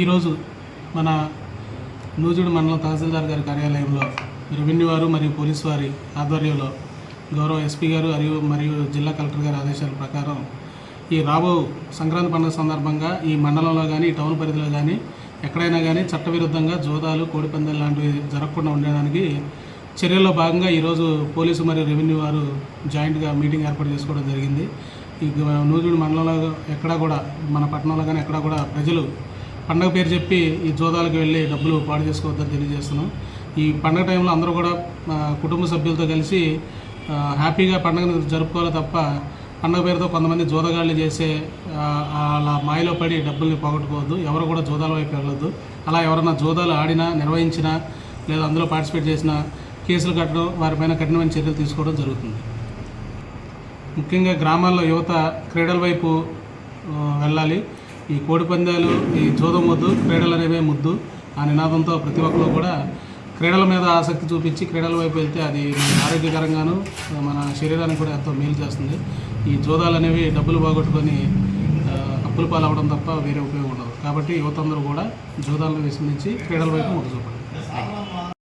ఈరోజు మన నూజుడు మండలం తహసీల్దార్ గారి కార్యాలయంలో రెవెన్యూ వారు మరియు పోలీసు వారి ఆధ్వర్యంలో గౌరవ ఎస్పీ గారు మరియు మరియు జిల్లా కలెక్టర్ గారి ఆదేశాల ప్రకారం ఈ రాబో సంక్రాంతి పండుగ సందర్భంగా ఈ మండలంలో కానీ టౌన్ పరిధిలో కానీ ఎక్కడైనా కానీ చట్టవిరుద్ధంగా జోదాలు కోడిపందెలు లాంటివి జరగకుండా ఉండడానికి చర్యల్లో భాగంగా ఈరోజు పోలీసు మరియు రెవెన్యూ వారు జాయింట్గా మీటింగ్ ఏర్పాటు చేసుకోవడం జరిగింది. ఈ నూజుడు మండలంలో ఎక్కడా కూడా మన పట్టణంలో కానీ ఎక్కడా కూడా ప్రజలు పండగ పేరు చెప్పి ఈ జోదాలకు వెళ్ళి డబ్బులు పాడు చేసుకోవద్దని తెలియజేస్తున్నాం. ఈ పండగ టైంలో అందరూ కూడా కుటుంబ సభ్యులతో కలిసి హ్యాపీగా పండగను జరుపుకోవాలి తప్ప పండగ పేరుతో కొంతమంది జోదగాళ్ళు చేసే అలా మాయలో పడి డబ్బుల్ని పోగొట్టుకోవద్దు. ఎవరు కూడా జోదాల వైపు వెళ్ళొద్దు. అలా ఎవరైనా జోదాలు ఆడినా నిర్వహించినా లేదా అందులో పార్టిసిపేట్ చేసినా కేసులు కట్టడం వారిపైన కఠినమైన చర్యలు తీసుకోవడం జరుగుతుంది. ముఖ్యంగా గ్రామాల్లో యువత క్రీడల వైపు వెళ్ళాలి. ఈ కోడిపందాలు ఈ జోదం ముద్దు క్రీడలు అనేవే ముద్దు. ఆ నినాదంతో ప్రతి ఒక్కరు కూడా క్రీడల మీద ఆసక్తి చూపించి క్రీడల వైపు వెళ్తే అది మన ఆరోగ్యకరంగాను మన శరీరానికి కూడా ఎంతో మేలు చేస్తుంది. ఈ జోదాలు అనేవి డబ్బులు పోగొట్టుకొని అప్పులు పాలవడం తప్ప వేరే ఉపయోగం ఉండదు. కాబట్టి యువత అందరూ కూడా జోదాలను విస్మరించి క్రీడల వైపు మొగ్గు చూపండి.